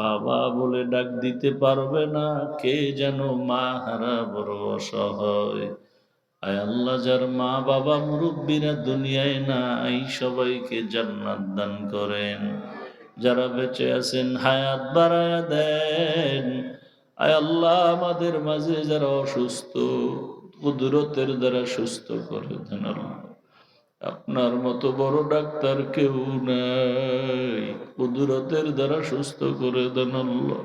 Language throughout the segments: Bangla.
বাবা বলে ডাক দিতে পারবে না, কে যেন মা হারা বড় অসহায় আয় আল্লাহ, যার মা বাবা মুরব্বীরা দুনিয়ায় নাই, সবাইকে জান্নাত দান করেন। যারা বেঁচে আছেন, হায়াত বাড়ায়া দেন। আয় আল্লাহ, আমাদের মাঝে যারা অসুস্থ, কুদরতের দ্বারা সুস্থ করে দেন আল্লাহ। আপনার মতো বড় ডাক্তার কেউ নাই। কুদরতের দ্বারা সুস্থ করে দেন আল্লাহ।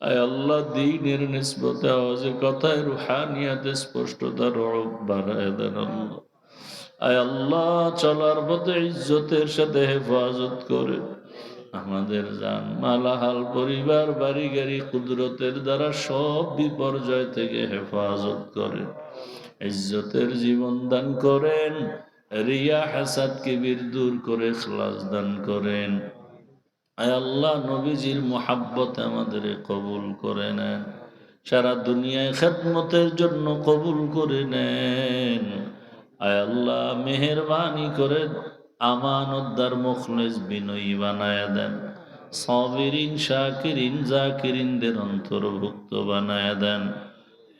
আয় আল্লাহ, দিনের নিসবতে আওয়াজে কথায় রুহানিয়াতে স্পষ্টতা রব বাড়ায় দেন আল্লাহ। আয় আল্লাহ, চলার পথে ইজ্জতের সাথে হেফাজত করে। আমাদের জান মালাহাল, পরিবার, বাড়ি, গাড়ি, কুদরতের দ্বারা সব বিপর্যয় থেকে হেফাজত করেন। ইজ্জতের জীবন দান করেন। রিয়া হাসাদ কিবির দূর করে খ্লাস দান করেন। আয় আল্লাহ, নবীজির মোহাব্বত আমাদের কবুল করে নেন। সারা দুনিয়ায় খেদমতের জন্য কবুল করে নেন। আয় আল্লাহ, মেহরবানি করে আমানতদার মুখলেস বিনয়ী বানায় দেন। সবিরিন, শাকিরিন, জাকিরিনদের অন্তর্ভুক্ত বানায় দেন।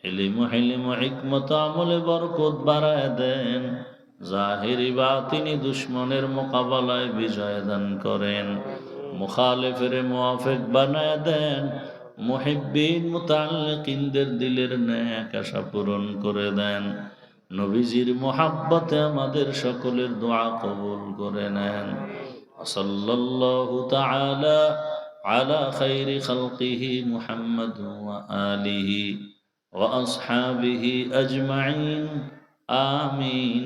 হেলিম হেলিম হিকমত আমলে বরকত বাড়ায় দেন। জাহিরি বা তিনি দুশ্মনের মোকাবেলায় বিজয় দান করেন মুখালেফের মুআফেক বানায় দেন মুহিব্বিন মুতাল্লিকিনদের দিলের ন্যাক আশা পূরণ করে দেন নবীজির মোহাব্বতে আমাদের সকলের দোয়া কবুল করে নেন সাল্লাল্লাহু তাআলা على خير خلقه محمد وآله وأصحابه أجمعين آمين